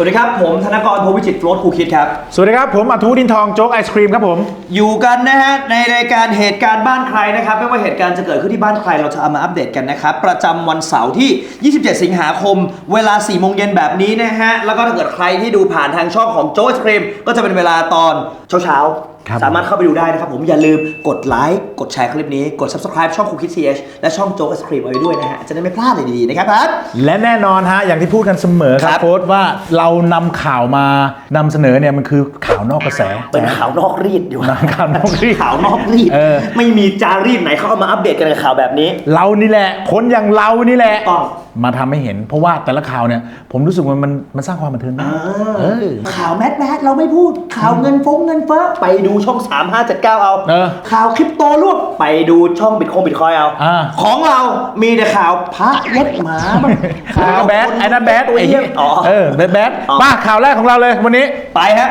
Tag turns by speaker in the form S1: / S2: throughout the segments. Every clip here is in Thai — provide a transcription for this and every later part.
S1: สวัสดีครับ ผมธนกรโพวิจิตรโฟลตคูคิดครับ
S2: สวัสดีครับ ผมอัธวุฒินทองโจ๊กไอศครีมครับผม
S1: อยู่กันนะฮะ ในรายการเหตุการณ์บ้านใครนะครับ ไม่ว่าเหตุการณ์จะเกิดขึ้นที่บ้านใครเราจะเอามาอัปเดตกันนะครับ ประจำวันเสาร์ที่ 27 สิงหาคม เวลา 4 โมงเย็นแบบนี้นะฮะ แล้วก็ถ้าเกิดใครที่ดูผ่านทางช่องของโจ๊กไอศครีมก็จะเป็นเวลาตอนเช้า
S2: ครับ
S1: ๆสามารถเข้าไปดูได้นะครับผมอย่าลืมกดไลค์กดแชร์คลิปนี้กด subscribe ช่องคูคิดซีและช่องโจ๊กไอศครีมเอาไว้ด้วยนะฮะจะได้ไม่พลาดเลยดีๆนะครับครับ
S2: และแน่นอนฮะอย่างที่พูดกันเสมอครั
S1: ครับบ
S2: โค้ดว่าเรานำข่าวมานำเสนอเนี่ยมันคือข่าวนอกกระแส
S1: เป็นข่าวนอกรีดอยู่
S2: นำข่าวนอกรีด
S1: ข่าวนอกรีด
S2: เออ
S1: ไม่มีจารีดไหนเขาเอามาอัปเดตกันกับข่าวแบบนี้
S2: เรานี่แหละ คนอย่างเรานี่แหละ
S1: ต้อง
S2: มาทำให้เห็น เพราะว่าแต่ละข่าวเนี่ย ผมรู้สึกว่ามันมันสร้างความบันเทิงได้เออ
S1: ข่าวแมสแมสเราไม่พูดข่าวเงินฟงเงินเฟ้อไปดูช่อง 3 5 7 9 เอา
S2: เออ
S1: ข่าวคริปโตรวบไปดูช่องบิตคงบิตคอยเอา
S2: อ่า
S1: ของเรามีแต่ข่าวพระเย็ดหมาบ้าง
S2: อันนั้นก็แบด
S1: คน
S2: ไอ้นั่นแบด
S1: ตัว
S2: ไอ้
S1: เหี้
S2: เหี้
S1: ย
S2: ย
S1: อ๋อ
S2: เออแบดแบด
S1: อ๋อ
S2: มาข่าวแรกของเราเลยวันนี้
S1: ไปฮะ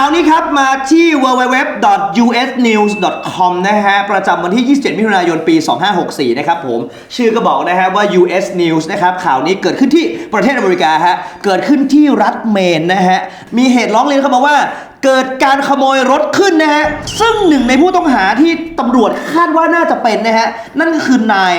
S1: ข่าวนี้ครับ มาที่ www.usnews.com นะฮะ ประจำวันที่ 27 มิถุนายน ปี 2564 นะครับผม ชื่อก็บอกนะฮะว่า US News นะครับ ข่าวนี้เกิดขึ้นที่ประเทศอเมริกาฮะ เกิดขึ้นที่รัฐเมนนะฮะ มีเหตุร้องเรียนเข้ามาว่าเกิดการขโมยรถขึ้นนะฮะ ซึ่งหนึ่งในผู้ต้องหาที่ตำรวจคาดว่าน่าจะเป็นนะฮะ นั่นก็คือนาย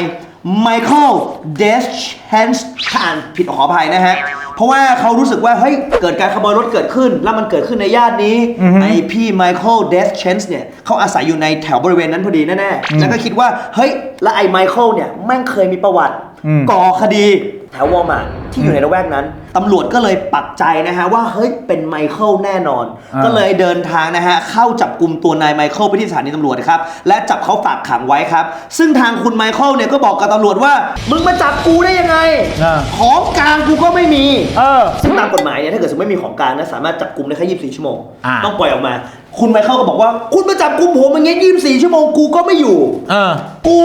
S1: ไมเคิลเดชแฮนส์อ่านผิดขออภัยนะฮะ เพราะว่าเขารู้สึกว่าเฮ้ยเกิดการขโมยรถเกิดขึ้น แล้วมันเกิดขึ้นในย่านนี้ไอพี่ไมเคิลเดชเชนส์เนี่ยเขาอาศัยอยู่ในแถวบริเวณนั้นพอดีแน่ๆแล้วก็คิดว่าเฮ้ยแล้วไอไมเคิลเนี่ยแม่งเคยมีประวัติ
S2: อืม
S1: ก่อคดี แถววอลมาร์ทที่อยู่ในละแวกนั้นตำรวจก็เลยปักใจนะฮะว่าเฮ้ยเป็นไมเคิลแน่นอน
S2: อ่า
S1: ก็เลยเดินทางนะฮะเข้าจับกลุ่มตัวนายไมเคิลไปที่สถานีตำรวจนะครับและจับเขาฝากขังไว้ครับ ซึ่งทางคุณไมเคิลเนี่ยก็บอกกับตำรวจว่า มึงมาจับกูได้ยังไง
S2: อ่า
S1: ของกลางกูก็ไม่มี
S2: เออ
S1: ซึ่งตามกฎหมายเนี่ยถ้าเกิดสมมติไม่มีของกลางนะสามารถจับกลุ่มได้แค่24 ชั่วโมง
S2: อ่า
S1: ต้องปล่อยออกมา คุณไมเคิลก็บอกว่า คุณมาจับกลุ่มผมอย่างเงี้ย24ชั่วโมงกูก็ไม่อยู่
S2: เออ
S1: กู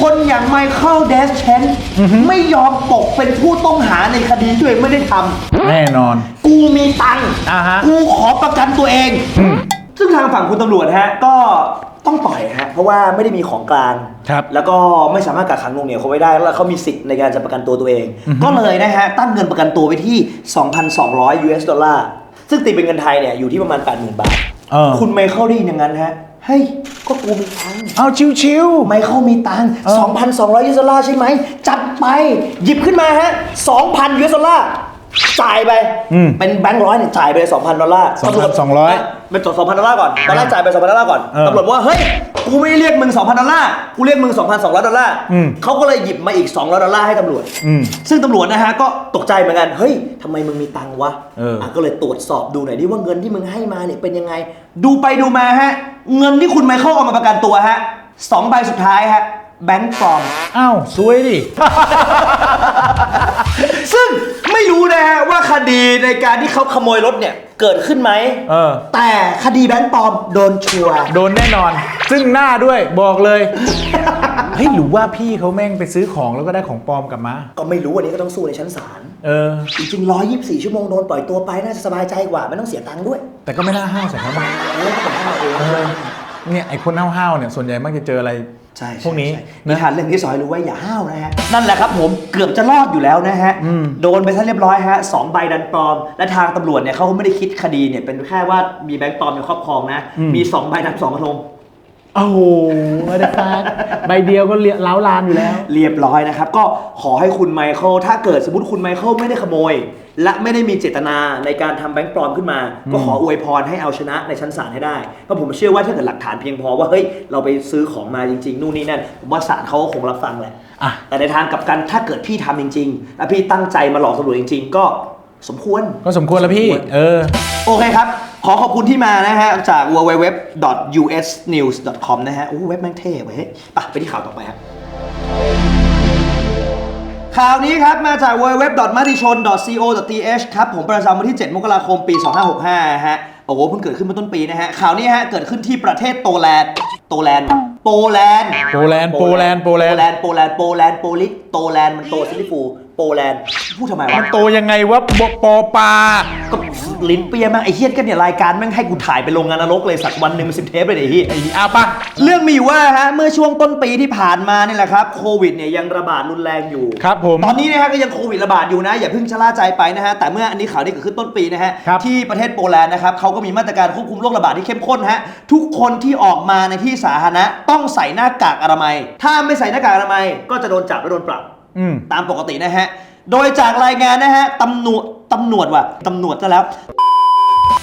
S1: คนอย่างไมเคิลเดชเชนไม่ยอมตกเป็นผู้ต้องหาในคดีที่ตัวเองไม่ได้ทำ
S2: แน่นอน
S1: กูมีตังค์
S2: อ่าฮะ
S1: กูขอประกันตัวเอง
S2: อืม
S1: ซึ่งทางฝั่งคุณตำรวจฮะ ก็ต้องปล่อยฮะ เพราะว่าไม่ได้มีของกลาง
S2: ครับ
S1: แล้วก็ไม่สามารถกักขังหน่วงเหนียวเขาไว้ได้ แล้วเขามีสิทธิ์ในการจะประกันตัวตัวเอง
S2: อือฮึ
S1: ก็เลยนะฮะ ตั้งเงินประกันตัวไว้ที่ 2,200 US ดอลลาร์ซึ่งตีเป็นเงินไทยเนี่ยอยู่ที่ประมาณ 80,000 บาท
S2: เออ
S1: คุณไมเคิลได้ยินอย่างนั้นฮะเฮ้ยก็กูมีตังค์
S2: เอาชิว
S1: ไมเคิลมีตังค์
S2: เออ
S1: 2,200ยูเอสดอลลาร์ใช่ไหม จัดไป หยิบขึ้นมาฮะ 2,000ยูเอสดอลลาร์จ่ายไป
S2: อืม
S1: เป็นแบงค์ร้อยเนี่ยจ่ายไปเลย2,000 ดอลลาร์
S2: 2,200
S1: เป็นจด2,000 ดอลลาร์ก่อนตอนแรกจ่ายไป 2,000 ดอลลาร์ก่อน
S2: เออ
S1: ตำรวจบอกว่า เฮ้ย กูไม่ได้เรียกมึง2,000ดอลลาร์กูเรียกมึง2,200ดอลลาร์
S2: อืม
S1: เขาก็เลยหยิบมาอีก200ดอลลาร์ให้ตำรวจ
S2: อืม
S1: ซึ่งตำรวจนะฮะก็ตกใจเหมือนกัน เฮ้ยทำไมมึงมีตังค์วะ
S2: เอออะ
S1: ก็เลยตรวจสอบดูหน่อยดิว่าเงินที่มึงให้มาเนี่ยเป็นยังไง ดูไปดูมาฮะ เงินที่คุณไมเคิลเอามาประกันตัวฮะสองใบสุดท้ายฮะ แบงค์ปลอม
S2: อ้าว สวยดิ
S1: ซึ่งไม่รู้นะฮะว่าคดีในการที่เขาขโมยรถเนี่ยเกิดขึ้นไหม
S2: เออ
S1: แต่คดีแบงค์ปลอมโดนชัวร์
S2: โดนแน่นอน ซึ่งหน้าด้วยบอกเลย เฮ้ยหรือว่าพี่เขาแม่งไปซื้อของแล้วก็ได้ของปลอมกลับมา
S1: ก็ไม่รู้วันนี้ก็ต้องสู้ในชั้นศาล
S2: เออ
S1: จริงๆ124 ชั่วโมงโดนปล่อยตัวไปน่าจะสบายใจกว่า ไม่ต้องเสียตังค์ด้วย
S2: แต่ก็ไม่น่าห้าวใส่เขาบ้าง
S1: เออก็ต้องเอาเอง
S2: เออเนี่ยไอ้คนห้าวๆเนี่ยส่วนใหญ่มักจะเจออะไร
S1: ใช่
S2: พวกนี้
S1: ใช่นิทานเรื่องที่สอนให้รู้ว่าอย่าห้าวนะฮะ นั่นแหละครับผมเกือบจะรอดอยู่แล้วนะฮะ
S2: อืม
S1: โดนไปซะเรียบร้อยฮะสองใบดันปลอม และทางตำรวจเนี่ยเขาไม่ได้คิดคดีเนี่ยเป็นแค่ว่ามีแบงค์ปลอมในครอบครองนะ มีสองใบดันสองกระทง
S2: โอ้โหไม่ได้ฟาดใบเดียวก็เลี้ยล้าวลานอยู่แล้ว
S1: เรียบร้อยนะครับ ก็ขอให้คุณไมเคิลถ้าเกิดสมมติคุณไมเคิลไม่ได้ขโมย และไม่ได้มีเจตนาในการทำแบงค์ปลอมขึ้นมา ก็ขออวยพรให้เอาชนะในชั้นศาลให้ได้เพราะผมเชื่อว่าถ้าเกิดหลักฐานเพียงพอว่าเฮ้ยเราไปซื้อของมาจริง ๆ นู่นนี่นั่นผมว่าศาลเขาก็คงรับฟังแหละ
S2: อะ
S1: แต่ในทางกลับกันถ้าเกิดพี่ทำจริงๆและพี่ตั้งใจมาหลอกตำรวจจริง ๆ ก็ สมควร
S2: ก็สมควรแล้วพี่ เออ
S1: โอเคครับ ขอขอบคุณที่มานะฮะ จาก www.usnews.com นะฮะโอ้เว็บแม่งเท่เว้ยไปไปที่ข่าวต่อไปครับข่าวนี้ครับ มาจาก www.matichon.co.th ครับ ผมประจำวันที่ 7 มกราคม ปี 2565 ฮะ โอ้โห เพิ่งเกิดขึ้นเมื่อต้นปีนะฮะ ข่าวนี้ฮะ เกิดขึ้นที่ประเทศโตแลนด์โตแลนด์ โปแลนด์
S2: โปแลนด์ โปแลนด์ โปแลนด์
S1: โปแลนด์ โปแลนด์ โปแลนด์ โปลิสโตแลนด์ มันโตซิลิฟู โโปแลนด์พูดทำไมวะ
S2: มันโตยังไงวะบปอปลา
S1: ก็ลิ้นเปียมากไอ้เฮียกันเนี่ยรายการแม่งให้กูถ่ายไปลงงานนรกเลยสักวันหนึ่งมันสิบเทปเลยไอ้เฮีย
S2: ไอ้อาปะ
S1: เรื่องมีอยู่ว่าฮะเมื่อช่วงต้นปีที่ผ่านมานี่แหละครับโควิดเนี่ยยังระบาดรุนแรงอยู่
S2: ครับผม
S1: ตอนนี้นะฮะก็ยังโควิดระบาดอยู่นะ อย่าเพิ่งชะล่าใจไปนะฮะแต่เมื่ออันนี้ข่าวนี้เกิดขึ้นต้นปีนะฮะ
S2: ครับ
S1: ที่ประเทศโปแลนด์นะครับเขาก็มีมาตรการควบคุมโรคระบาดที่เข้มข้นฮะทุกคนที่ออกมาในที่สาธารณะต้องใส่หน้ากากอนามัย ถ้าไม่ใส่หน้ากากอนามัยก็จะโดนจับและโดนปรับ
S2: อืม
S1: ตามปกตินะฮะ โดยจากรายงานนะฮะตำรวจตำรวจว่ะตำรวจซะแล้ว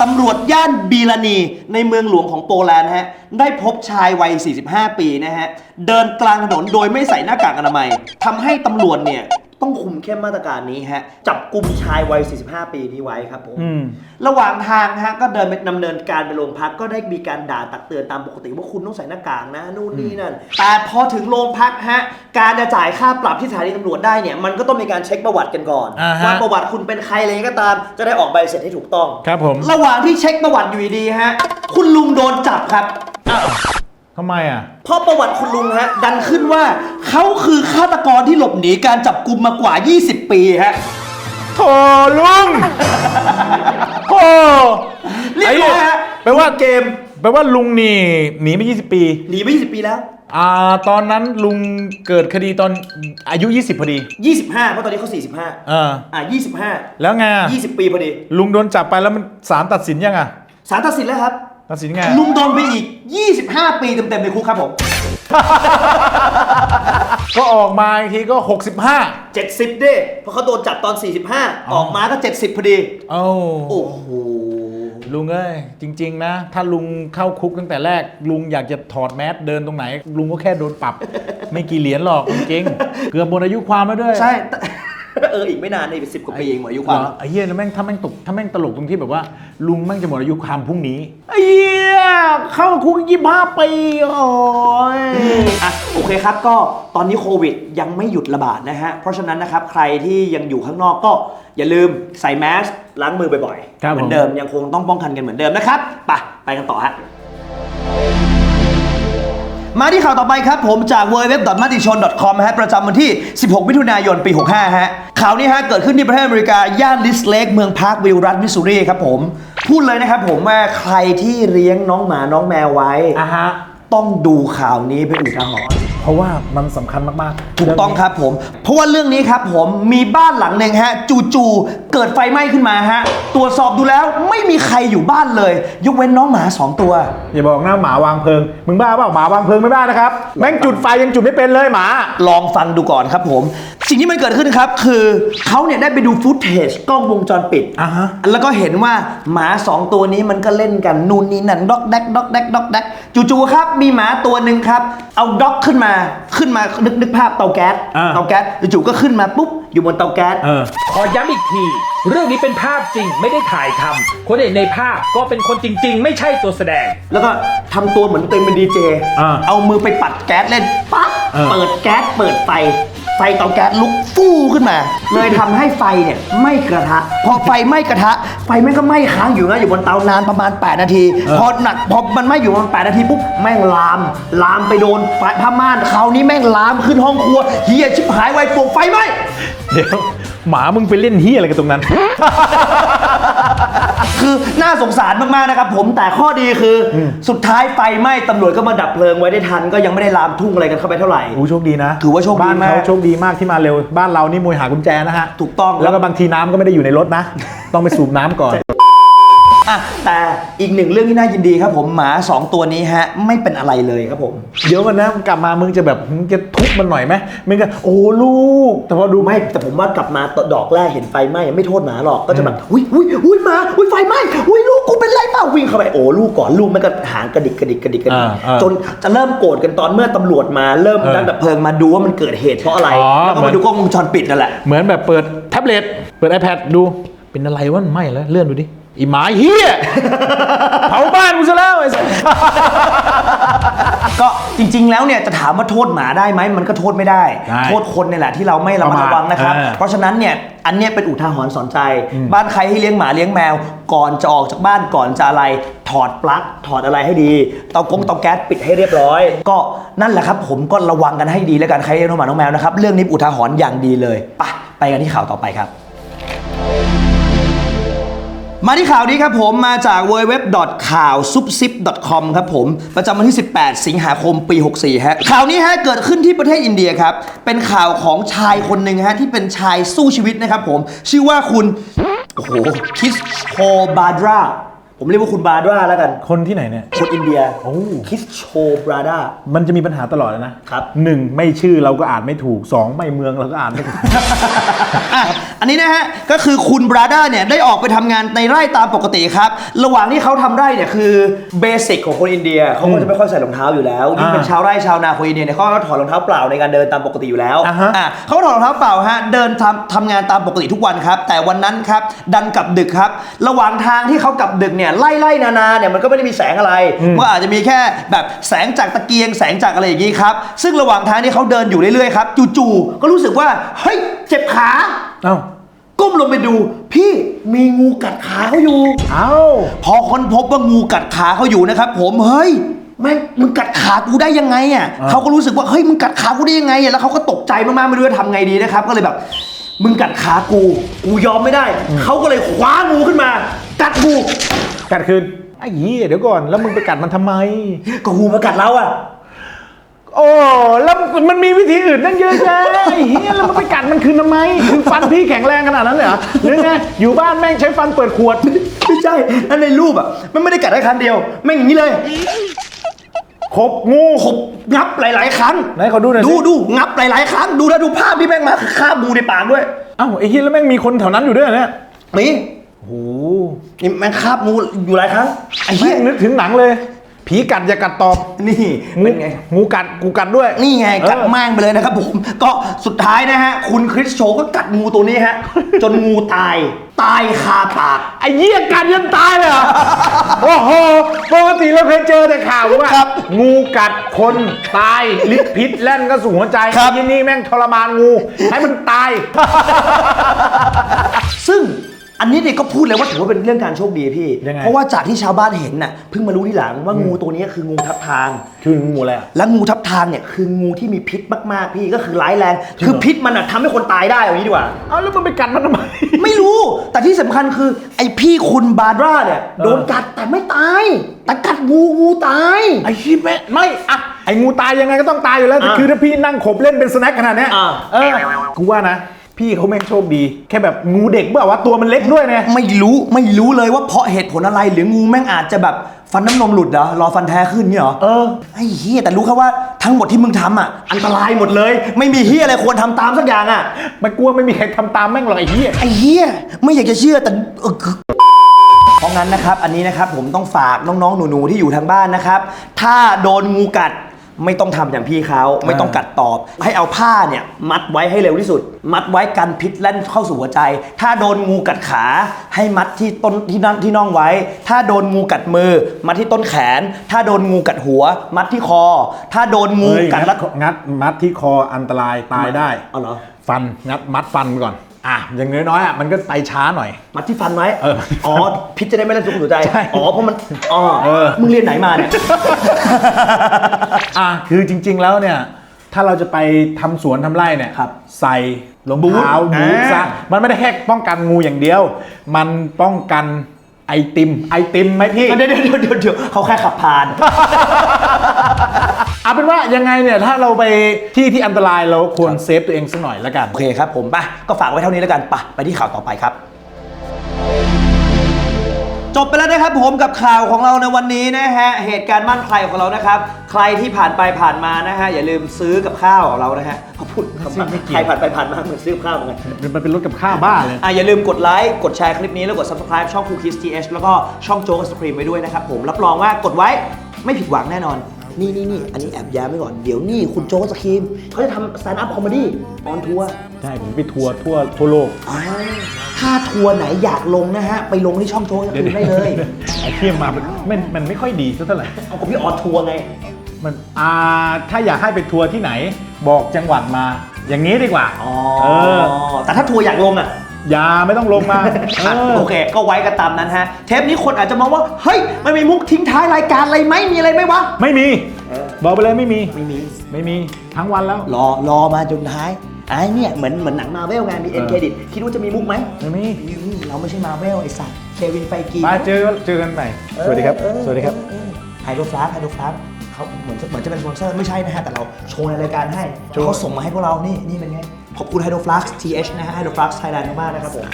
S1: ตำรวจย่านบีลานีในเมืองหลวงของโปแลนด์ฮะ ได้พบชายวัย 45 ปีนะฮะ เดินกลางถนนโดยไม่ใส่หน้ากากอนามัยทำให้ตำรวจเนี่ย ต้องคุมเข้มมาตรการนี้ฮะ จับกลุ่มชายวัย 45 ปีนี้ไว้ครับผม
S2: อืม
S1: ระหว่างทางฮะก็เดินไปดำเนินการไปโรงพักก็ได้มีการด่าตักเตือนตามปกติว่าคุณต้องใส่หน้ากากนะนู่นนี่นั่น แต่พอถึงโรงพักฮะการจะจ่ายค่าปรับที่สถานีตำรวจได้เนี่ยมันก็ต้องมีการเช็คประวัติกันก่อน
S2: อ่าฮะ
S1: ว่าประวัติคุณเป็นใครอะไรก็ตาม จะได้ออกใบเสร็จให้ถูกต้อง
S2: ครับผม
S1: ระหว่างที่เช็คประวัติอยู่ดีๆฮะ คุณลุงโดนจับครับ
S2: ทำไมอะ
S1: เพราะประวัติคุณลุงฮะ ดันขึ้นว่าเขาคือฆาตกรที่หลบหนีการจับกุมมากว่า 20 ปีฮะ
S2: โถลุงโอ้
S1: เรียบร้อยฮะ
S2: แปลว่าเกมแปลว่าลุงนี่หนีมา20 ปี
S1: หนีไป20 ปีแล้ว
S2: อ่า ตอนนั้นลุงเกิดคดีตอนอายุ 20 พอดี
S1: 25 เพราะตอนนี้เขา45
S2: เออ
S1: อ่า25
S2: แล้วไงอะ
S1: 20 ปีพอดี
S2: ลุงโดนจับไปแล้วมันศาลตัดสินยังอะ
S1: ศาลตัดสินแล้วครับ
S2: ตัดสินไง
S1: ลุงโดนไปอีก 25 ปีเต็มๆในคุกครับผม
S2: ก็ออกมาอีกทีก็ 65
S1: 70ด้เพราะเขาโดนจับตอน 45 ออกมาก็ 70พอดี
S2: เอ้า
S1: โอ้โห
S2: ลุงเอ้ยจริง ๆ นะ ถ้าลุงเข้าคุกตั้งแต่แรก ลุงอยากจะถอดแมสเดินตรงไหน ลุงก็แค่โดนปรับ ไม่กี่เหรียญหรอกจริงๆเกือบหมดอายุความแล้วด้วย
S1: ใช่แต่ เอออีกไม่นานนี่เป็นสิบกว่าปีเองหมดอายุความ
S2: เหรอไอ้เหี้ยแล้วแม่งถ้าแม่งตกถ้าแม่งตลกตรงที่แบบว่า ลุงแม่งจะหมดอายุความพรุ่งนี้ไอ้เหี้ยเข้าคุกยี่ห้าปีโอ้ย
S1: อะโอเคครับก็ตอนนี้โควิดยังไม่หยุดระบาดนะฮะ เพราะฉะนั้นนะครับใครที่ยังอยู่ข้างนอกก็อย่าลืมใส่แมสล้างมือบ่อยๆ
S2: ครับ
S1: เหมื
S2: ผ
S1: อ
S2: ม
S1: นเดิมยังคงต้องป้องกันกันเหมือนเดิมนะครับไปไปกันต่อฮะ มาที่ข่าวต่อไปครับ ผมจาก w w w m a t i c h o n c o m ฮะประจำวันที่ 16 มิถุนายนปี 65 ฮะข่าวนี้ฮะเกิดขึ้นที่ประเทศอเมริกา ย่านลิสเลกเมืองพาร์ควิลรัฐมิสซูรีครับผม พูดเลยนะครับผมว่าใครที่เลี้ยงน้องหมาน้องแมวไว้
S2: อะฮะ
S1: ต้องดูข่าวนี้เป็นอุทาหรณ์
S2: เพราะว่ามันสำคัญมากๆ
S1: ถูกต้องครับผม เพราะว่าเรื่องนี้ครับผมมีบ้านหลังหนึ่งฮะ จู่ๆเกิดไฟไหม้ขึ้นมาฮะ ตรวจสอบดูแล้วไม่มีใครอยู่บ้านเลย ยกเว้นน้องหมาสองตัว
S2: อย่าบอกนะหมาวางเพลิง มึงบ้าเปล่าหมาวางเพลิงไม่ได้นะครับ แม่งจุดไฟยังจุดไม่เป็นเลยหมา
S1: ลองฟังดูก่อนครับผม สิ่งที่มันเกิดขึ้นครับ คือเขาเนี่ยได้ไปดูฟุตเทจกล้องวงจรปิด
S2: อ่าฮะ
S1: แล้วก็เห็นว่าหมาสองตัวนี้มันก็เล่นกันนู่นนี่นั่นด็อกแดกด็อกแดกด็อกแดกจู่ๆครับ มีหมาตัวหนึ่งครับ เอาด็อกขึ้นมาขึ้นมานึกนึกภาพเตาแก๊ส
S2: อ่า
S1: เตาแก๊สจู่ๆก็ขึ้นมาปุ๊บอยู่บนเตาแก๊ส
S2: เออ
S3: ขอย้ำอีกที เรื่องนี้เป็นภาพจริงไม่ได้ถ่ายทำคนเห็นในภาพก็เป็นคนจริง ๆ ไม่ใช่ตัวแสดง
S1: แล้วก็ทำตัวเหมือนตัวเองเป็นดีเจ
S2: อ่า
S1: เอามือไปปัดแก๊สเล่นปั๊บ
S2: เออ
S1: เปิดแก๊สเปิดไฟ ไฟเตาแก๊สลุกฟู่ขึ้นมา เลยทำให้ไฟเนี่ยไหม้กระทะ พอไฟไหม้กระทะ ไฟแม่งก็ไหม้ค้างอยู่นะอยู่บนเตานานประมาณ 8 นาที พอหนักพอมันไหม้อยู่ประมาณ8นาทีปุ๊บแม่งลาม ลามไปโดนไฟผ้าม่านคราวนี้แม่งลามขึ้นห้องครัวเฮียชิบหายไวปวกไฟไหม้
S2: เดี๋ยวหมามึงไปเล่นเฮียอะไรกันตรงนั้น
S1: คือน่าสงสารมากๆนะครับผมแต่ข้อดีคืออสุดท้ายไฟไหม้ตำรวจก็มาดับเพลิงไว้ได้ทัน ก็ยังไม่ได้ลามทุ่งอะไรกันเข้าไปเท่าไหร่
S2: อู้โชคดีนะ
S1: ถือว่าโชคดี
S2: บ้าน
S1: มาก
S2: เขาโชคดีมากที่มาเร็ว บ้านเรานี่มวยหากุญแจนะฮะ
S1: ถูกต้อง
S2: แล้วก็บางทีน้ำก็ไม่ได้อยู่ในรถนะ ต้องไปสูบน้ำก่อน
S1: อะแต่อีกหนึ่งเรื่องที่น่ายินดีครับผมหมา 2 ตัวนี้ฮะ ไม่เป็นอะไรเลยครับผม
S2: เดี๋ยวมันนะมึงกลับมามึงจะแบบมึงจะทุบมันหน่อยไหมมึงก็โอ้ลูก แต่พอดู
S1: ไม่แต่ผมว่ากลับมาตดอกแรกเห็นไฟไหม้ไม่โทษหมาหรอกก็จะแบบอุ้ยอุ้ยอุ้ยหมาอุ้ยไฟไหม้อุ้ยลูกกูเป็นไรเปล่าวิ่งเข้าไปโอ้ลูกก่อนลูกมันก็หางกระดิกกระดิกกระดิกกระดิก
S2: อ่าอ่า
S1: จนจะเริ่มโกรธกันตอนเมื่อตำรวจมาเริ่ม
S2: เออ
S1: ดันดับเพลิงมาดูว่ามันเกิดเหตุเพราะอะไร
S2: อ๋อ
S1: แล้วก็
S2: เหมื
S1: มา
S2: อน
S1: ดูกล้องวงจรปิดนั่นแหละ
S2: เหมือนแบบเปิดแท็บเล็ตเปิด iPad ดูเป็นอะไรวะไม่แล้วเลื่อนดูดิ อีหมาเฮียเผาบ้านกูซะแล้วไอ้สัส
S1: ก็จริง ๆ แล้วเนี่ยจะถามว่าโทษหมาได้ไหมมันก็โทษไม่ได้
S2: ได้
S1: โทษคนเนี่ยแหละที่เราไม่ระมัดระวังนะครับ
S2: ประมาท
S1: เพราะฉะนั้นเนี่ยอันเนี้ยเป็นอุทาหรณ์สอนใจ บ้านใครให้เลี้ยงหมาเลี้ยงแมว ก่อนจะออกจากบ้านก่อนจะอะไรถอดปลั๊กถอดอะไรให้ดีเตากงเตาแก๊สปิดให้เรียบร้อย ก็นั่นแหละครับ ผมก็ระวังกันให้ดีแล้วกันใครเลี้ยงน้องหมาน้องแมวนะครับเรื่องนี้อุทาหรณ์อย่างดีเลยไปไปกันที่ข่าวต่อไปครับ มาที่ข่าวนี้ครับผมมาจาก w w w ข่าวซุปซิป com ครับผม ประจำวันที่ 18 สิงหาคมปี 64 ฮะ ข่าวนี้ฮะเกิดขึ้นที่ประเทศอินเดียครับ เป็นข่าวของชายคนหนึ่งฮะ ที่เป็นชายสู้ชีวิตนะครับผม ชื่อว่าคุณ โอ้โหคิสโชบาดรา ผมเรียกว่าคุณบาดราแล้วกัน
S2: คนที่ไหนเนี่ย
S1: คนอินเดีย
S2: โอ้
S1: คิสโชบราดา
S2: มันจะมีปัญหาตลอดเลยนะครับ หนึ่งไม่ชื่อเราก็อ่านไม่ถูกสองไม่เมืองเราก็อ่านไม่ถูก
S1: อะอันนี้นะฮะ ก็คือคุณบราดาเนี่ยได้ออกไปทำงานในไร่ตามปกติครับ ระหว่างที่เขาทำไร่เนี่ยคือเบสิกของคนอินเดียเขาก็จะไม่ค่อยใส่รองเท้าอยู่แล้วยิ่งเป็น
S2: อ่า
S1: ชาวไร่ชาวนาคนอินเดียเนี่ยเขาก็ถอดรองเท้าเปล่าในการเดินตามปกติอยู่แล้ว
S2: อ่าฮะ
S1: อะเขาถอดรองเท้าเปล่าฮะเดินทำทำงานตามปกติทุกวันครับ แต่วันนั้นครับดันกลับดึกครับ ระหว่างทางที่เขากลับดึกเนี่ยไล่ไล่นานาเนี่ยมันก็ไม่ได้มีแสงอะไรมันก็อาจจะมีแค่แบบแสงจากตะเกียงแสงจากอะไรอย่างงี้ครับซึ่งระหว่างทางที่เขาเดินอยู่เรื่อยๆครับจู่ๆก็รู้สึกว่าเฮ้ยเจ็บขา
S2: เอ้า
S1: ก้มลงไปดู พี่มีงูกัดขาเขาอยู่
S2: เอ้า
S1: พอค้นพบว่างูกัดขาเขาอยู่นะครับ ผมเฮ้ยแม่งมึงกัดขากูได้ยังไงอะ
S2: อ่า
S1: เขาก็รู้สึกว่าเฮ้ยมึงกัดขากูได้ยังไงอะแล้วเขาก็ตกใจมากๆไม่รู้จะทำไงดีนะครับ ก็เลยแบบ มึงกัดขากู กูยอมไม่ได้ เขาก็เลยคว้างูขึ้นมา กัดกู
S2: กัดคืนไอ้เหี้ยเดี๋ยวก่อน แล้วมึงไปกัดมันทำไม
S1: ก็งูมากัดเราอะ
S2: โอ้แล้วมันมีวิธีอื่นตั้งเยอะแยะไอ้เหี้ยแล้วมันไปกัดมันคืนทำไม คือฟันพี่แข็งแรงขนาดนั้นเลยเหรอหรือไงอยู่บ้านแม่งใช้ฟันเปิดขวด
S1: ไม่ใช่นั่นในรูปอะ มันไม่ได้กัดแค่ครั้งเดียว แม่งอย่างนี้เลย
S2: ขบงู
S1: ขบงับหลาย ๆ ครั้ง
S2: ไหนขอดูหน่อยสิ
S1: ดูดูงับหลาย ๆ ครั้ง ดูแล้วดูภาพที่แม่งมาคาบงูในปากด้วย
S2: เอ้าไอ้เหี้ยแล้วแม่งมีคนแถวนั้นอยู่ด้วยเหรอเนี่ย
S1: นี่
S2: โอ้โห
S1: นี่แม่งคาบงูอยู่หลายครั้งไอ้
S2: เหี้
S1: เหี้
S2: ย
S1: ย
S2: นึกถึงหนังเลย ผีกัดอย่ากัดตอบ
S1: นี่
S2: งู
S1: เป็นไง
S2: งูกัดกูกัดด้วย
S1: นี่ไงกัด
S2: เออ
S1: แม่งไปเลยนะครับผม ก็สุดท้ายนะฮะ คุณคริสโชก็กัดงูตัวนี้ฮะ จนงูตาย ตายคาปาก
S2: ไอ้เหี้ยกัดยันตายเลยเหรอ โอ้โห ปกติเราเคยเจอแต่ข่าวว่า
S1: ครับ
S2: งูกัดคนตายลิดพิษแล่นก็สู่หัวใจ
S1: ครับ
S2: ไอ้นี่แม่งทรมานงู ให้มันตาย
S1: ซึ่ง อันนี้เนี่ยก็พูดเลยว่าถือว่าเป็นเรื่องการโชคดีพี่
S2: ยังไง
S1: เพราะว่าจากที่ชาวบ้านเห็นน่ะเพิ่งมารู้ทีหลังว่างูตัวนี้คืองูทับทาง
S2: คืองูอะไรอะ
S1: และงูทับทางเนี่ยคืองูที่มีพิษมากๆพี่ก็คือร้ายแรง คือพิษมันอะทำให้คนตายได้เอางี้ดีกว่า
S2: เอาแล้วมันไปกัดมันทำไม
S1: ไม่รู้แต่ที่สำคัญคือไอพี่คุณบาดราเนี่ยโดนกัดแต่ไม่ตาย แต่กัดงูงูตาย
S2: ไอ้ชี้แม่ไม่อะไอ้งูตายยังไงก็ต้องตายอยู่แล้วแต่
S1: อะ
S2: คือถ้าพี่นั่งขบเล่นเป็นสแน็คขนาดเนี้ย
S1: อะ
S2: เออกูว่านะ พี่เขาแม่งโชคดี แค่แบบงูเด็กเปล่าวะตัวมันเล็กด้วยเนี่ย
S1: ไม่รู้ไม่รู้เลยว่าเพราะเหตุผลอะไรหรืองูแม่งอาจจะแบบฟันน้ำนมหลุดเหรอรอฟันแท้ขึ้นเนี่ยเหรอ
S2: เออ
S1: ไอ้เฮียแต่รู้แค่ว่าทั้งหมดที่มึงทำอะ อันตรายหมดเลย ไม่มีเฮียอะไรควรทำตามสักอย่างอะ
S2: มันกลัวไม่มีใครทำตามแม่งหรอกไอ้เหี้ย
S1: ไอ้เฮียไม่อยากจะเชื่อแต่เออคือเพราะงั้นนะครับ อันนี้นะครับผมต้องฝากน้องๆหนูๆที่อยู่ทางบ้านนะครับ ถ้าโดนงูกัด ไม่ต้องทำอย่างพี่เขาไม่ต้องกัดตอบ ให้เอาผ้าเนี่ยมัดไว้ให้เร็วที่สุด มัดไว้กันพิษแล่นเข้าสู่หัวใจ ถ้าโดนงูกัดขาให้มัดที่ต้นที่นั่นที่น่องไว้ ถ้าโดนงูกัดมือ มัดที่ต้นแขน ถ้าโดนงูกัดหัว มัดที่คอ ถ้าโดนงู
S2: เฮ้ย
S1: กัด
S2: งั
S1: แล้
S2: ด
S1: ว
S2: งัดมัดที่คออันตรายตายได้
S1: เอาเหรอ
S2: ฟันงัดมัดฟันก่อน อะอย่างน้อยๆอะมันก็ไปช้าหน่อย
S1: มัดที่ฟันไว้
S2: เออ
S1: อ๋อ พิษจะได้ไม่เล่นสุขหัวใจ
S2: ใช่
S1: อ๋อ เพราะมัน อ๋อ
S2: เออ
S1: มึงเรียนไหนมาเนี่ย
S2: อะคือจริง ๆแล้วเนี่ย ถ้าเราจะไปทำสวนทำไร่เนี่ย
S1: ครับ
S2: ใส่รองเท้า
S1: บูท
S2: บูทซะ
S1: อ่า
S2: มันไม่ได้แค่ป้องกันงูอย่างเดียว มันป้องกันไอติมไอติมไหมพี่
S1: เดี๋ยวเดี๋ยวเดี๋ยวเดี๋ยวเขาแค่ขับผ่าน
S2: เอาเป็นว่ายังไงเนี่ยถ้าเราไปที่ที่อันตรายเราควรเซฟตัวเองสักหน่อยแล้วกัน
S1: โอเคครับผมไปก็ฝากไว้เท่านี้แล้วกันไปไปที่ข่าวต่อไปครับจบไปแล้วนะครับผมกับข่าวของเราในวันนี้นะฮะเหตุการณ์บ้านใครของเรานะครับ ใครที่ผ่านไปผ่านมานะฮะอย่าลืมซื้อกับข้าวของเรานะฮะเขาพูดคำว่า
S2: ไม่เกี่ยว
S1: ใครผ่านไปผ่านมาเหมือนซื้อกับข้าวเหมือนกัน
S2: มันเป็นรถกับข้าวบ้าเลย
S1: อะอย่าลืมกดไลค์กดแชร์คลิปนี้แล้วกด subscribe ช่อง Cool Kids TH แล้วก็ช่องโจ๊กสครีมไว้ด้วยนะครับผมรับรองว่ากดไว้ไม่ผิดหวังแน่นอน นี่นี่นี่อันนี้แอบย้ำไว้ก่อน เดี๋ยวนี่คุณโจ๊กสครีมเขาจะทำ stand up comedy on tour
S2: ใช่ผมไปทัวร์ทั่วทั่วโลก
S1: อ่าถ้าทัวร์ไหนอยากลงนะฮะ ไปลงที่ช่องโจ๊กสครีมได้เลย
S2: ไอ้เทียมมามันมันมันไม่ค่อยดีสักเท่าไหร่
S1: เอากับพี่ออทัวร์ไง
S2: มันอ่าถ้าอยากให้ไปทัวร์ที่ไหน บอกจังหวัดมา อย่างนี้ดีกว่า
S1: อ๋อ
S2: เออ
S1: แต่ถ้าทัวร์อยากลงอะ
S2: อย่าไม่ต้องลงมา
S1: อะ
S2: เออ
S1: โอเค ก็ไว้กันตามนั้นฮะ เทปนี้คนอาจจะมองว่า เฮ้ย มันมีมุกทิ้งท้ายรายการอะไรไหมมีอะไรไหมวะ
S2: ไม่มี บอกไปเลยไม่มี
S1: ไม่มี
S2: ไม่มี ทั้งวันแล้ว
S1: รอ รอมาจนท้ายไอ้เนี่ย เหมือน เหมือนหนังมาเวลไง มีเอ็น
S2: เออ
S1: เครดิต คิดว่าจะมีมุกไหม
S2: ไม่มี
S1: เราไม่ใช่มาเวลไอ้สัตว์เควินไฟกี
S2: มาเจอเจอกันใหม่ สวัสดีครับ สวัสดีครับ
S1: ไฮโดรฟลาสไฮโดรฟลาส เขาเหมือนจะเหมือนจะเป็นสปอนเซอร์ไม่ใช่นะฮะ แต่เราโชว์ในรายการให้
S2: โชว์
S1: เขาส่งมาให้พวกเรานี่นี่เป็นไง ขอบคุณไฮโดรฟลาส TH นะฮะไฮโดรฟลาสไทยแลนด์มากๆนะครับผม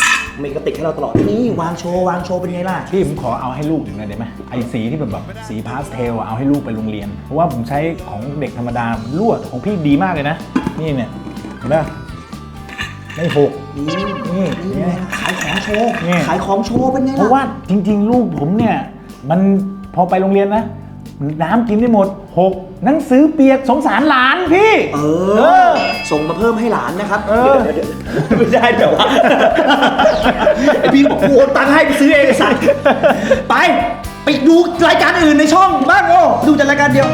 S1: มีกระติกให้เราตลอด นี่ วางโชว์ วางโชว์เป็นไงล่ะ
S2: พี่ผมขอเอาให้ลูกหนึ่งหน่อยได้ไหมไอ้สีที่แบบแบบสีพาสเทลอะเอาให้ลูกไปโรงเรียน เพราะว่าผมใช้ของเด็กธรรมดาลวดของพี่ดีมากเลยนะ นี่เนี่ยเห็นไหมไม่หก
S1: นี่
S2: นี่
S1: นี่ไงขายของโชว์
S2: นี่
S1: ขายของโชว์เป็นไง
S2: เพ
S1: ล่ะ
S2: ราะว่าจริง ๆ ลูกผมเนี่ยมันพอไปโรงเรียนนะ น้ำกินได้หมดหกหนังสือเปียกสงสารหลานพี่
S1: เอ
S2: เอ
S1: อ
S2: อ
S1: ส่งมาเพิ่มให้หลานนะครับ
S2: เออ
S1: เดี๋ยวเดี๋ยวเดี๋ยวไม่ได้เดี๋ยววะไอพี่บอกกูโอนตังค์ให้ไปซื้อเองไอ้สัตว์ไป ไปดูรายการอื่นในช่องบ้างโอ้ดูแต่รายการเดียว